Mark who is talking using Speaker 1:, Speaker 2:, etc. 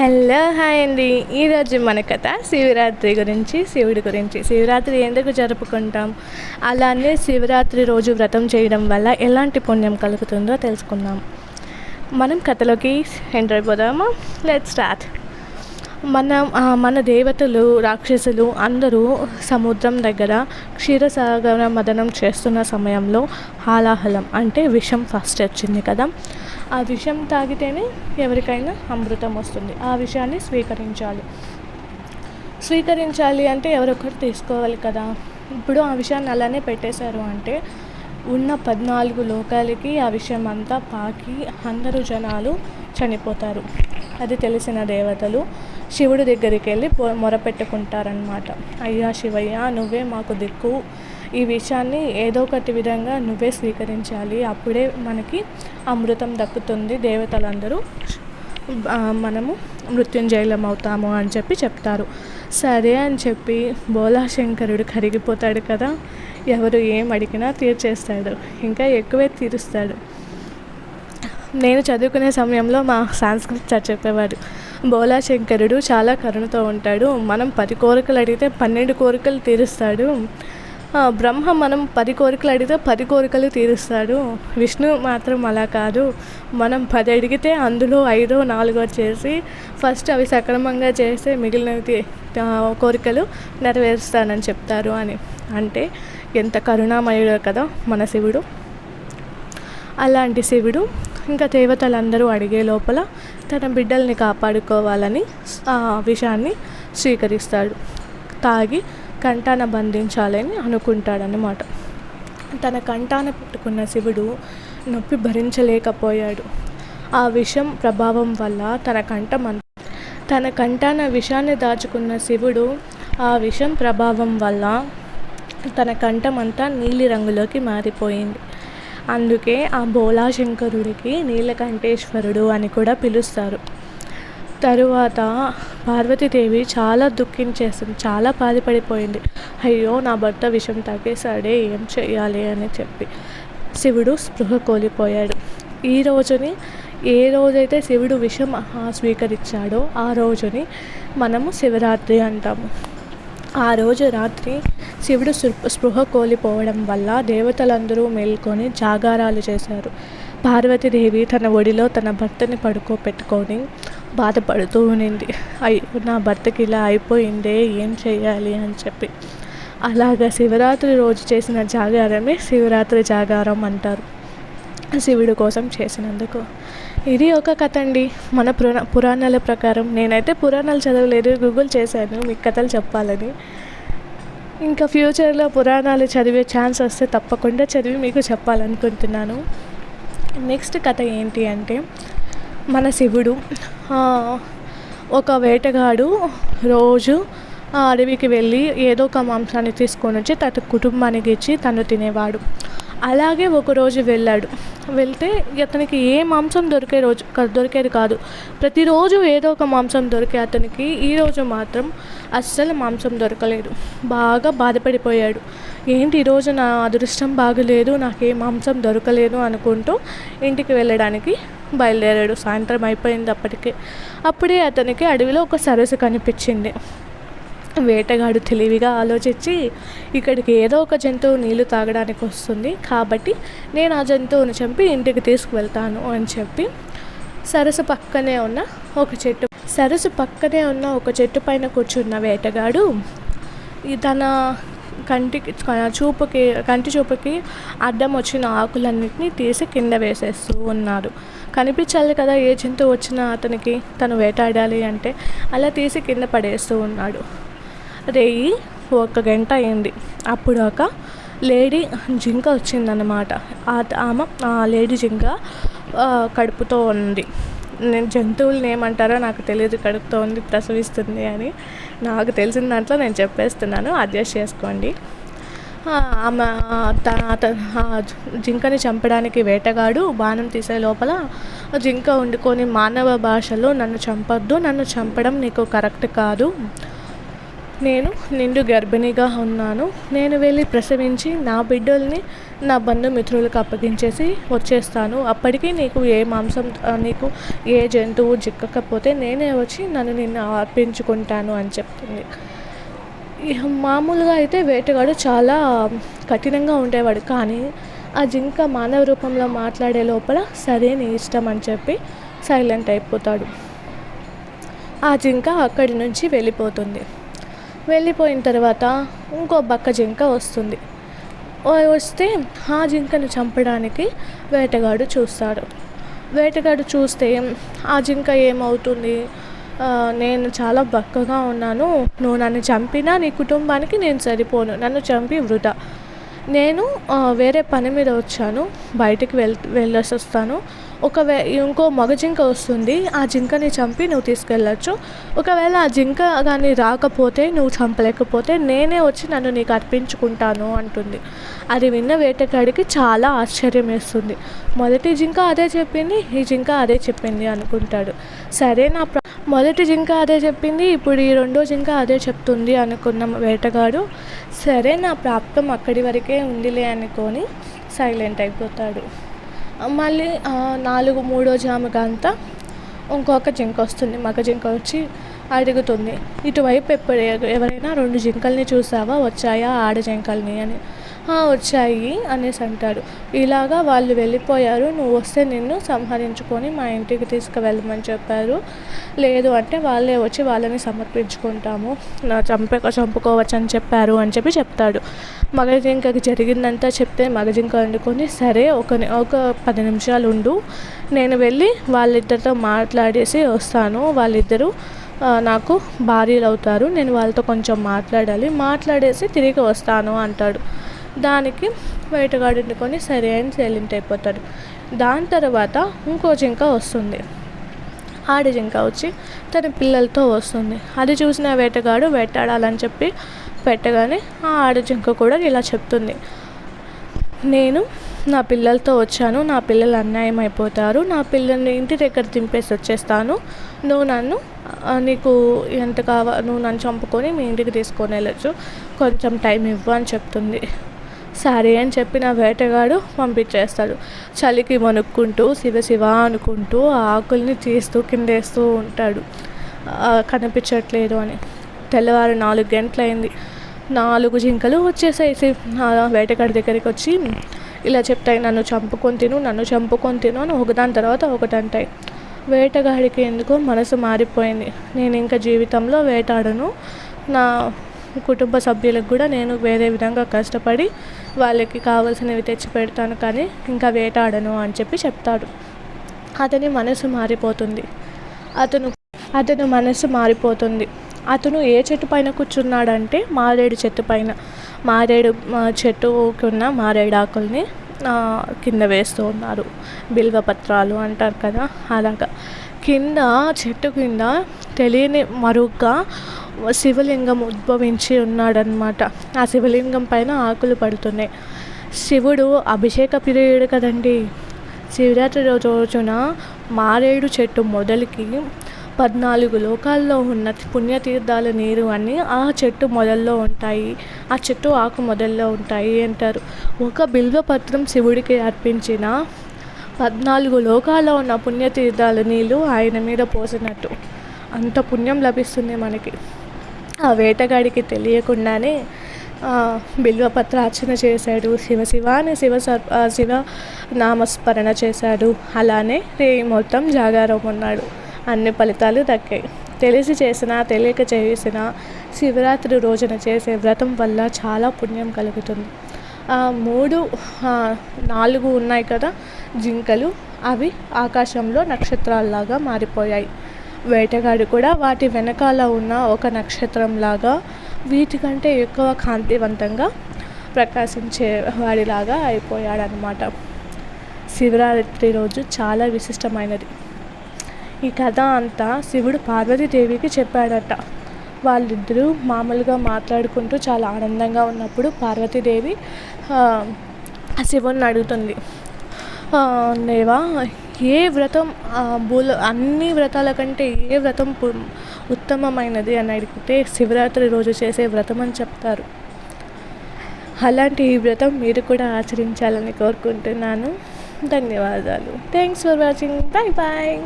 Speaker 1: Hello hi అండి. ఈరోజు మన కథ శివరాత్రి గురించి శివుడి గురించి. శివరాత్రి ఎందుకు జరుపుకుంటాం? అలానే శివరాత్రి రోజు వ్రతం చేయడం వల్ల ఎలాంటి పుణ్యం కలుగుతుందో తెలుసుకుందాం. మనం కథలోకి ఎంటర్ అయిపోదాము? లెట్ స్టార్ట్ మన మన దేవతలు రాక్షసులు అందరూ సముద్రం దగ్గర క్షీరసాగర మదనం చేస్తున్న సమయంలో హాలాహలం అంటే విషం ఫస్ట్ వచ్చింది కదా. ఆ విషం తాగితేనే ఎవరికైనా అమృతం వస్తుంది. ఆ విషయాన్ని స్వీకరించాలి. స్వీకరించాలి అంటే ఎవరొకరు తీసుకోవాలి కదా. ఇప్పుడు ఆ విషయాన్ని అలానే పెట్టేశారు అంటే ఉన్న పద్నాలుగు లోకాలకి ఆ విషయం అంతా పాకి అందరూ జనాలు చనిపోతారు. అది తెలిసిన దేవతలు శివుడి దగ్గరికి వెళ్ళి పొ- మొరపెట్టుకుంటారనమాట అయ్యా శివయ్య నువ్వే మాకు దిక్కు. ఈ విషయాన్ని ఏదో ఒకటి విధంగా నువ్వే స్వీకరించాలి. అప్పుడే మనకి అమృతం దక్కుతుంది. దేవతలందరూ మనము మృత్యుంజయలం అవుతాము అని చెప్పి చెప్తారు. సరే అని చెప్పి బోలాశంకరుడు కరిగిపోతాడు కదా. ఎవరు ఏం అడిగినా తీర్చేస్తాడు. ఇంకా ఎక్కువే తీరుస్తాడు. నేను చదువుకునే సమయంలో మా సాంస్కృతిక్ సార్ చెప్పేవాడు బోలాశంకరుడు చాలా కరుణతో ఉంటాడు మనం పది కోరికలు అడిగితే పన్నెండు కోరికలు తీరుస్తాడు. బ్రహ్మ మనం పది కోరికలు అడిగితే పది కోరికలు తీరుస్తాడు. విష్ణు మాత్రం అలా కాదు మనం పది అడిగితే అందులో ఐదో నాలుగో చేసి ఫస్ట్ అవి సక్రమంగా చేస్తే మిగిలిన కోరికలు నెరవేరుస్తానని చెప్తారు అని. అంటే ఎంత కరుణామయుడో కదా మన శివుడు. అలాంటి శివుడు ఇంకా దేవతలందరూ అడిగే లోపల తన బిడ్డల్ని కాపాడుకోవాలని ఆ విషయాన్ని స్వీకరిస్తాడు. తాగి కంటాన బంధించాలని అనుకుంటాడనమాట తన కంటాన పెట్టుకున్న శివుడు నొప్పి భరించలేకపోయాడు. ఆ విషం ప్రభావం వల్ల తన కంఠం తన కంటాన విషాన్ని దాచుకున్న శివుడు ఆ విషం ప్రభావం వల్ల తన కంఠమంతా నీలి రంగులోకి మారిపోయింది. అందుకే ఆ బోలాశంకరుడికి నీలకంఠేశ్వరుడు అని కూడా పిలుస్తారు. తరువాత పార్వతీదేవి చాలా దుఃఖించేసింది చాలా బాధపడిపోయింది. అయ్యో నా భర్త విషం తాగేశాడే ఏం చేయాలి అని చెప్పి శివుడు స్పృహ కోల్పోయాడు. ఈ రోజుని ఏ రోజైతే శివుడు విషం స్వీకరించాడో ఆ రోజుని మనము శివరాత్రి అంటాము. ఆ రోజు రాత్రి శివుడు స్పృహ కోల్పోవడం వల్ల దేవతలందరూ మేల్కొని జాగారాలు చేశారు. పార్వతీదేవి తన ఒడిలో తన భర్తని పడుకోబెట్టుకొని బాధపడుతూ ఉన్నింది అయ్యో నా భర్తకి ఇలా అయిపోయిందే ఏం చేయాలి అని చెప్పి. అలాగా శివరాత్రి రోజు చేసిన జాగారమే శివరాత్రి జాగారం అంటారు శివుడి కోసం చేసినందుకు. ఇది ఒక కథ అండి మన పురాణ పురాణాల ప్రకారం నేనైతే పురాణాలు చదవలేదు గూగుల్ చేశాను మీకు కథలు చెప్పాలని. ఇంకా ఫ్యూచర్లో పురాణాలు చదివే ఛాన్స్ వస్తే తప్పకుండా చదివి మీకు చెప్పాలనుకుంటున్నాను. నెక్స్ట్ కథ ఏంటి అంటే మన శివుడు ఒక వేటగాడు రోజు ఆ అడవికి వెళ్ళి ఏదో ఒక మాంసాన్ని తీసుకొని వచ్చి తన కుటుంబానికి ఇచ్చి తను తినేవాడు. అలాగే ఒకరోజు వెళ్ళాడు. వెళ్తే అతనికి ఏ మాంసం దొరికే రోజు దొరికేది కాదు. ప్రతిరోజు ఏదో ఒక మాంసం దొరికే అతనికి ఈరోజు మాత్రం అస్సలు మాంసం దొరకలేదు. బాగా బాధపడిపోయాడు. ఏంటి ఈరోజు నా అదృష్టం బాగలేదు నాకు ఏ మాంసం దొరకలేదు అనుకుంటూ ఇంటికి వెళ్ళడానికి బయలుదేరాడు. సాయంత్రం అయిపోయింది అప్పటికే. అప్పుడే అతనికి అడవిలో ఒక సరస్సు కనిపించింది. వేటగాడు తెలివిగా ఆలోచించి ఇక్కడికి ఏదో ఒక జంతువు నీళ్ళు తాగడానికి వస్తుంది. కాబట్టి నేను ఆ జంతువును చంపి ఇంటికి తీసుకువెళ్తాను అని చెప్పి సరస్సు పక్కనే ఉన్న ఒక చెట్టు సరస్సు పక్కనే ఉన్న ఒక చెట్టు పైన కూర్చున్న వేటగాడు ఈ తన కంటికి చూపుకి కంటి చూపుకి అడ్డం వచ్చిన ఆకులన్నింటినీ తీసి కింద వేసేస్తూ ఉన్నారు కనిపించాలి కదా ఏ జంతువు వచ్చినా అతనికి తను వేటాడాలి అంటే అలా తీసి కింద పడేస్తూ ఉన్నాడు. రేయి ఒక గంట అయింది. అప్పుడు ఒక లేడీ జింక వచ్చిందన్నమాట. ఆ- ఆమె ఆ లేడీ జింక కడుపుతో ఉంది. నేను జంతువులను ఏమంటారో నాకు తెలియదు కడుపుతో ఉంది ప్రసవిస్తుంది అని నాకు తెలిసిన దాంట్లో నేను చెప్పేస్తున్నాను. అడ్జస్ట్ చేసుకోండి. ఆమె త- జింకని చంపడానికి వేటగాడు బాణం తీసే లోపల జింక వండుకొని మానవ భాషలో నన్ను చంపొద్దు నన్ను చంపడం నీకు కరెక్ట్ కాదు. నేను నిండు గర్భిణిగా ఉన్నాను. నేను వెళ్ళి ప్రసవించి నా బిడ్డల్ని నా బంధుమిత్రులకు అప్పగించేసి వచ్చేస్తాను. అప్పటికి నీకు ఏ మాంసం నీకు ఏ జంతువు చిక్కకపోతే నేనే వచ్చి నన్ను నిన్ను అర్పించుకుంటాను అని చెప్తుంది. మామూలుగా అయితే వేటగాడు చాలా కఠినంగా ఉండేవాడు. కానీ ఆ జింక మానవ రూపంలో మాట్లాడే లోపల సరే నీ ఇష్టం అని చెప్పి సైలెంట్ అయిపోతాడు. ఆ జింక అక్కడి నుంచి వెళ్ళిపోతుంది. వెళ్ళిపోయిన తర్వాత ఇంకో బక్క జింక వస్తుంది. వస్తే ఆ జింకను చంపడానికి వేటగాడు చూస్తాడు. వేటగాడు చూస్తే ఆ జింక ఏమవుతుంది? నేను చాలా బక్కగా ఉన్నాను. నువ్వు నన్ను చంపినా నీ కుటుంబానికి నేను సరిపోను. నన్ను చంపి వృధా. నేను వేరే పని మీద వచ్చాను. బయటికి వెళ్ వెళ్ళేసి వస్తాను ఒకవే ఇంకో మగ జింక వస్తుంది ఆ జింకని చంపి నువ్వు తీసుకెళ్ళచ్చు. ఒకవేళ ఆ జింక కానీ రాకపోతే నువ్వు చంపలేకపోతే నేనే వచ్చి నన్ను నీకు అర్పించుకుంటాను అంటుంది. అది విన్న వేటగాడికి చాలా ఆశ్చర్యం వేస్తుంది. మొదటి జింక అదే చెప్పింది ఈ జింక అదే చెప్పింది అనుకుంటాడు. సరే నా ప్ర మొదటి జింక అదే చెప్పింది ఇప్పుడు ఈ రెండో జింక అదే చెప్తుంది అనుకున్న వేటగాడు సరే నా ప్రాప్తం అక్కడి వరకే ఉందిలే అనుకొని సైలెంట్ అయిపోతాడు. మళ్ళీ నాలుగు మూడో జాముకంతా ఇంకొక జింక వస్తుంది మగ జింక వచ్చి అడుగుతుంది. ఇటువైపు ఎప్పుడు ఎవరైనా రెండు జింకల్ని చూసావా? వచ్చాయా? ఆడ జింకల్ని అని. వచ్చాయి అనేసి అంటాడు. ఇలాగా వాళ్ళు వెళ్ళిపోయారు. నువ్వు వస్తే నిన్ను సంహరించుకొని మా ఇంటికి తీసుకువెళ్ళమని చెప్పారు. లేదు అంటే వాళ్ళే వచ్చి వాళ్ళని సమర్పించుకుంటాము. నా చంపక చంపుకోవచ్చు అని చెప్పారు అని చెప్పి చెప్తాడు. మగ జింకకి జరిగిందంతా చెప్తే మగ జింక వండుకొని సరే ఒక ఒక పది నిమిషాలు ఉండు నేను వెళ్ళి వాళ్ళిద్దరితో మాట్లాడేసి వస్తాను. వాళ్ళిద్దరూ నాకు భార్యలు అవుతారు. నేను వాళ్ళతో కొంచెం మాట్లాడాలి. మాట్లాడేసి తిరిగి వస్తాను అంటాడు. దానికి వేటగాడు వండుకొని సరే అని సైలెంట్ అయిపోతాడు. దాని తర్వాత ఇంకో జింక వస్తుంది. ఆడ జింక వచ్చి తన పిల్లలతో వస్తుంది. అది చూసిన వేటగాడు వేటాడాలని చెప్పి పెట్టగానే ఆ ఆడ జింక కూడా ఇలా చెప్తుంది. నేను నా పిల్లలతో వచ్చాను. నా పిల్లలు అన్యాయం అయిపోతారు. నా పిల్లల్ని ఇంటి దగ్గర దింపేసి వచ్చేస్తాను. నువ్వు నన్ను నీకు ఎంత కావా నువ్వు నన్ను చంపుకొని మీ ఇంటికి తీసుకొని వెళ్ళచ్చు. కొంచెం టైం ఇవ్వు అని చెప్తుంది. సరే అని చెప్పి నా వేటగాడు పంపించేస్తాడు. చలికి వణుక్కుంటూ శివ శివ అనుకుంటూ ఆకుల్ని తీస్తూ కిందేస్తూ ఉంటాడు. కనిపించట్లేదు అని. తెల్లవారు నాలుగు గంటలైంది. నాలుగు జింకలు వచ్చేసాయి వేటగాడి దగ్గరికి వచ్చి ఇలా చెప్తాయి నన్ను చంపుకొని తిను నన్ను చంపుకొని తిను అని ఒకదాని తర్వాత ఒకటి అంటాయి వేటగాడికి ఎందుకో మనసు మారిపోయింది. నేను ఇంకా జీవితంలో వేటాడను. నా కుటుంబ సభ్యులకు కూడా నేను వేరే విధంగా కష్టపడి వాళ్ళకి కావాల్సినవి తెచ్చి పెడతాను కానీ ఇంకా వేటాడను అని చెప్పి చెప్తాడు. అతని మనసు మారిపోతుంది. అతను అతను మనసు మారిపోతుంది. అతను ఏ చెట్టు పైన కూర్చున్నాడంటే మారేడు చెట్టు పైన. మారేడు చెట్టుకున్న మారేడు ఆకుల్ని కింద వేస్తూ ఉన్నారు. బిల్వపత్రాలు అంటారు కదా అలాగా. కింద చెట్టు కింద తెలియని మరుగ్గా శివలింగం ఉద్భవించి ఉన్నాడనమాట ఆ శివలింగం పైన ఆకులు పడుతున్నాయి. శివుడు అభిషేక ప్రియుడు కదండి. శివరాత్రి రోజు రోజున మారేడు చెట్టు మొదలికి పద్నాలుగు లోకాల్లో ఉన్న పుణ్యతీర్థాల నీరు అన్నీ ఆ చెట్టు మొదల్లో ఉంటాయి. ఆ చెట్టు ఆకు మొదల్లో ఉంటాయి అంటారు. ఒక బిల్వపత్రం శివుడికి అర్పించిన పద్నాలుగు లోకాల్లో ఉన్న పుణ్యతీర్థాల నీళ్ళు ఆయన మీద పోసినట్టు. అంత పుణ్యం లభిస్తుంది మనకి. ఆ వేటగాడికి తెలియకుండానే బిల్వపత్ర అర్చన చేశాడు. శివ శివ అని శివ శివ నామస్మరణ చేశాడు. అలానే రే మొత్తం జాగారం ఉన్నాడు. అన్ని ఫలితాలు దక్కాయి. తెలిసి చేసిన తెలియక చేసిన శివరాత్రి రోజున చేసే వ్రతం వల్ల చాలా పుణ్యం కలుగుతుంది. మూడు నాలుగు ఉన్నాయి కదా జింకలు. అవి ఆకాశంలో నక్షత్రాల్లాగా మారిపోయాయి. వేటగాడు కూడా వాటి వెనకాల ఉన్న ఒక నక్షత్రంలాగా వీటికంటే ఎక్కువ కాంతివంతంగా ప్రకాశించే వాడిలాగా అయిపోయాడనమాట శివరాత్రి రోజు చాలా విశిష్టమైనది. ఈ కథ అంతా శివుడు పార్వతీదేవికి చెప్పాడట. వాళ్ళిద్దరూ మామూలుగా మాట్లాడుకుంటూ చాలా ఆనందంగా ఉన్నప్పుడు పార్వతీదేవి శివుని అడుగుతుంది. దేవా ఏ వ్రతం భూలో అన్ని వ్రతాల కంటే ఏ వ్రతం ఉత్తమమైనది? అని అడిగితే శివరాత్రి రోజు చేసే వ్రతం అని చెప్తారు. అలాంటి ఈ వ్రతం మీరు కూడా ఆచరించాలని కోరుకుంటున్నాను. ధన్యవాదాలు. Thanks for watching bye bye